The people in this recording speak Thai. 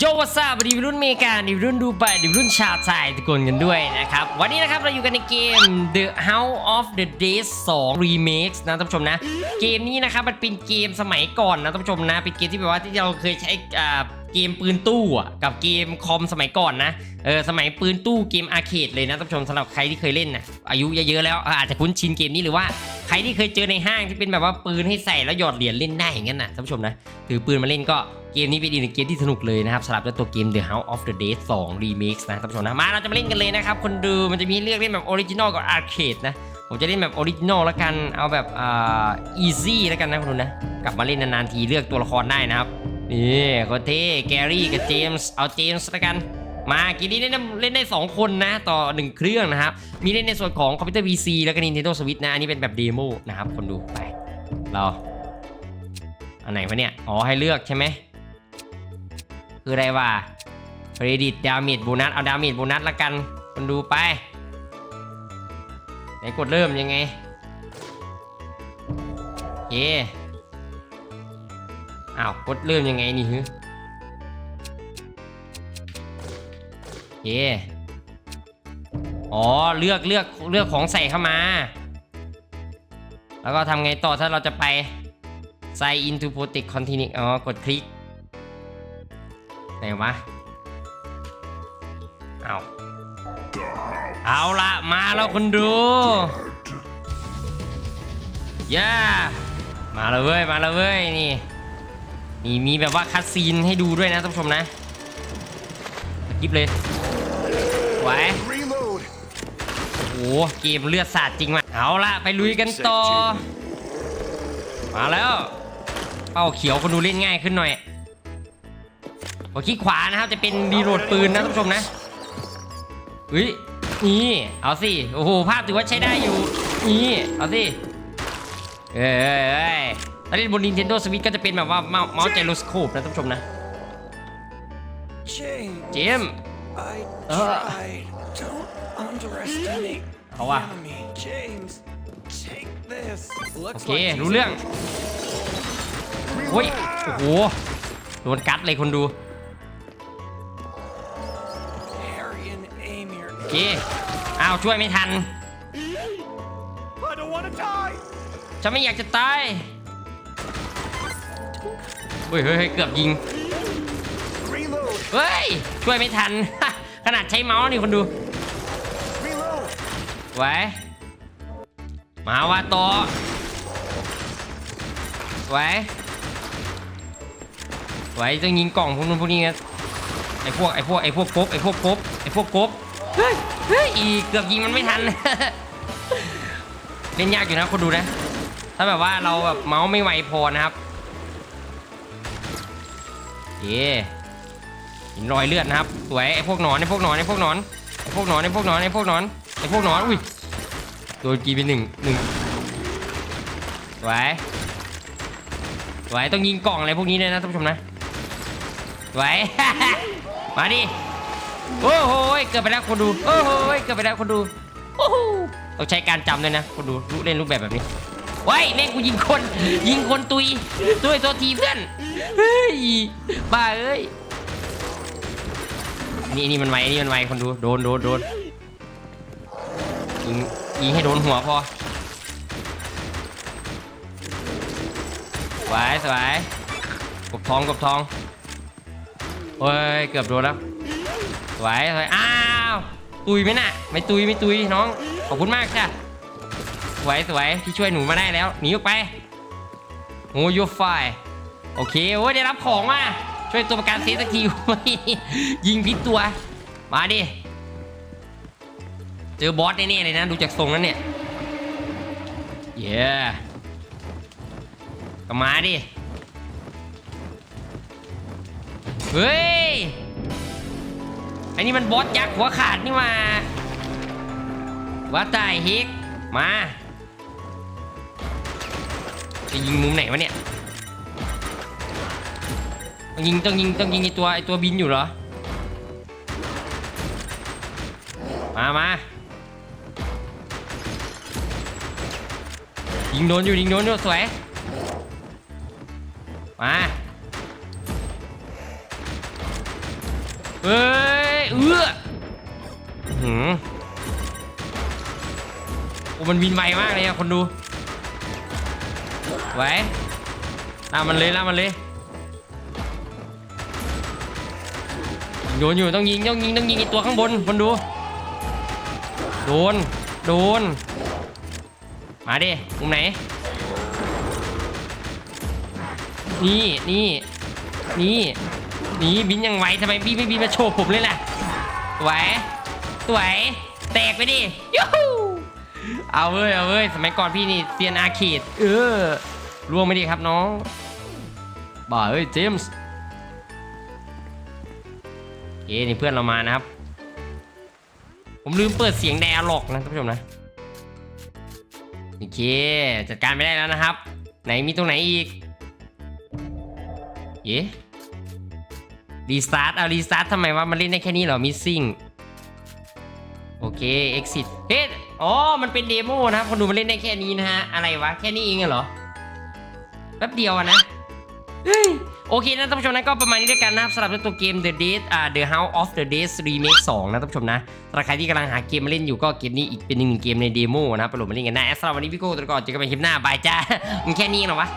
โยวัสดีรุ่นเมกาดีรุ่นดูไบดีรุ่นชาวไทยทุกคนกันด้วยนะครับ วันนี้นะครับเราอยู่กันในเกม The House of the Dead 2 Remakes นะท่านผู้ชมนะ เกมนี้นะครับมันเป็นเกมสมัยก่อนนะท่านผู้ชมนะ เป็นเกมที่แบบว่าที่เราเคยใช้อ่าเกมปืนตู้อะกับเกมคอมสมัยก่อนนะเออสมัยปืนตู้เกมอาร์เคดเลยนะท่านผู้ชมสำหรับใครที่เคยเล่นนะอายุเยอะๆแล้วอาจจะคุ้นชินเกมนี้หรือว่าใครที่เคยเจอในห้างที่เป็นแบบว่าปืนให้ใส่แล้วหยอดเหรียญเล่นได้อย่างนั้นนะท่านผู้ชมนะถือปืนมาเล่นก็เกมนี้เป็นอีกหนึ่งเกมที่สนุกเลยนะครับสำหรับตัวเกม The House of the Dead 2 Remix นะท่านผู้ชมนะมาเราจะมาเล่นกันเลยนะครับคนดูมันจะมีเลือกเล่นแบบออริจินอลกับอาร์เคดนะผมจะเล่นแบบออริจินอลแล้วกันเอาแบบอ่า easy แล้วกันนะคุณดูนะกลับมาเล่นนานๆทีเลือกตัวละครได้นะครับ นี่คตรเท่แกรี่กับเจมส์เอาเจมส์ล้วกัน มากีนี้เล่นได้เล่นได้ 2 คนนะ ต่อ 1 เครื่องนะครับ มีเล่นในส่วนของคอมพิวเตอร์ PC แล้วก็ Nintendo Switch นะ อันนี้เป็นแบบเดโมนะครับคนดูไปเรา อันไหนวะเนี่ย อ๋อ ให้เลือกใช่ไหม คืออะไรวะเครดิตดาเมจโบนัสเอาดาเมจโบนัสละกันคนดูไปไหนกดเริ่มยังไงเย อ้าวกดเริ่มยังไงนี่ฮึเยอ๋อเลือกเลือกเลือกของใส่เข้ามา แล้วก็ทำไงต่อถ้าเราจะไป sign into protect continue อ๋อกดคลิก ไหนวะเอาเอาละมาแล้วคุณดูย่ามาแล้วเว้ย มาแล้วเว้ย นี่ นี่มีแบบว่าคัดซีนให้ดูด้วยนะท่านผู้ชมนะยิบเลยไหว Reload. โอ้โหเกมเลือดสาดจริงว่ะเอาละไปลุยกันต่อ มาแล้ว เป้าเขียวคนดูเล่นง่ายขึ้นหน่อยพอคลิกขวานะครับจะเป็นรีโหลดปืนนะท่านผู้ชมนะเฮ้ยนี่เอาสิโอ้โหภาพถือว่าใช้ได้อยู่นี่เอาสิเอ้ย เอ้ยเอ้ยถ้าเล่นบน Nintendo Switch ก็จะเป็นแบบว่าเมาส์เมาส์ไจโรสโคปนะท่านผู้ชมนะ James, เจมส์ I Uh. tried. Don't underestimate the Aua. enemy. James, take this. โอ Looks เค like รู้เรื่องโอ้ยโอ้โห โดนกัดเลยคนดู Harry and Amy are โอเค อ้าวช่วยไม่ทัน I don't want to die. ฉันไม่อยากจะตาย เฮ้ยเฮ้ยเกือบยิง เฮ้ย ช่วยไม่ทัน ขนาดใช้เมาส์นี่คนดู ไว้ มาว่าต่อไว้ ไว้ต้องยิงกล่องพวกนู้นพวกนี้นะไอพวกไอพวกไอพวกกบไอพวกกบไอพวกกบเฮ้ยเฮ้ยอีเกือบยิงมันไม่ทัน เล่นยากอยู่นะคนดูนะ ถ้าแบบว่าเราแบบเมาส์ไม่ไวพอนะครับ เย่เห็นรอยเลือดนะครับสวยไอ้พวกหนอนไอ้พวกหนอนไอ้พวกหนอนไอ้พวกหนอนไอ้พวกหนอนไอพวกหนอนไอพวกหนอนอุ้ยโดนกีไปหนึ่งหนึ่งสวยสวยต้องยิงกล่องอะไรพวกนี้เลยนะท่านผู้ชมนะสวย มาดิโอ้โหเกิดไปแล้วคนดูโอ้โหเกิดไปแล้วคนดูโอ้โหต้องใช้การจำด้วยนะคนดูรู้เล่นรูปแบบแบบนี้ ไว้ยแม่งกูยิงคน ยิงคนตุยตุยตัวทีเพื่อนเฮ้ยบ้าเอ้ยนี่นี่มันไวนี่มันไวคนดูโดนโดนโดนยิงยิงให้โดนหัวพอสวยสวยกบทองกบทองโอ้ยเกือบโดนแล้วสวยสวยอ้าวตุยไหมน่ะไม่ตุยไม่ตุยน้องขอบคุณมากจ้ะ วยสวยที่ช่วยหนูมาได้แล้วหนีออกไปโอ้ยไฟโอเคโอ้ยได้รับของมาช่วยตัวประกันเซสักทียิงพิษตัว มาดิเจอบอสแน่ๆเลยนะดูจากทรงนั้นเนี่ยเย้ก็มาดิเฮ้ยอันนี้มันบอสยักษ์หัวขาดนี่มาว่าตายเฮกมา จะยิงมุมไหนวะเนี่ยต้องยิงต้องยิงต้องยิงไอตัวไอตัวบินอยู่เหรอ มามายิงโดนอยู่ยิงโดนอยู่สวย มาเฮ้ยเอื้อหืมโอ้มันบินไวมากเลยอะคนดู ไว้ตามันเลยตามันเลยโยนอยู่ต้องยิงต้องยิงต้องยิงไอตัวข้างบนคนดูโดนโดนมาดิมุมไหน นี่นี่นี่นี่บินยังไวทำไมพี่ไม่บินมาโชว์ผมเลยล่ะสวยสวยแตกไปดิยูฮูเอาเว้ยเอาเว้ยสมัยก่อนพี่นี่เซียนอาร์เคดเออ ล่วงไม่ดีครับน้อง บ่าเอ้ยเจมส์เอ้นี่เพื่อนเรามานะครับ ผมลืมเปิดเสียงแดร์ล็อกนะท่านผู้ชมนะโอเคจัดการไม่ได้แล้วนะครับ ไหนมีตรงไหนอีกเย้รีสตาร์ทเอารีสตาร์ททำไมวะมันเล่นได้แค่นี้เหรอมิสซิ่งโอเค exit เฮ้ยอ๋อ มันเป็นเดโมนะครับคนดูมันเล่นได้แค่นี้นะฮะ อะไรวะ แค่นี้เองเหรอ แป๊บเดียวอะนะโอเคนะท่านผู้ชมนะก็ประมาณนี้ด้วยกันนะครับสำหรับตัวเกม The Dead อ่า The House of the Dead Remake 2นะท่านผู้ชมนะสำหรับใครที่กำลังหาเกมมาเล่นอยู่ก็เกมนี้อีกเป็นหนึ่งเกมในเดโมนะไปโหลดมาเล่นกันได้สำหรับวันนี้พี่โก้ตัวก่อนเจอกันใหม่คลิปหน้าบายจ้ามันแค่นี้เหรอวะ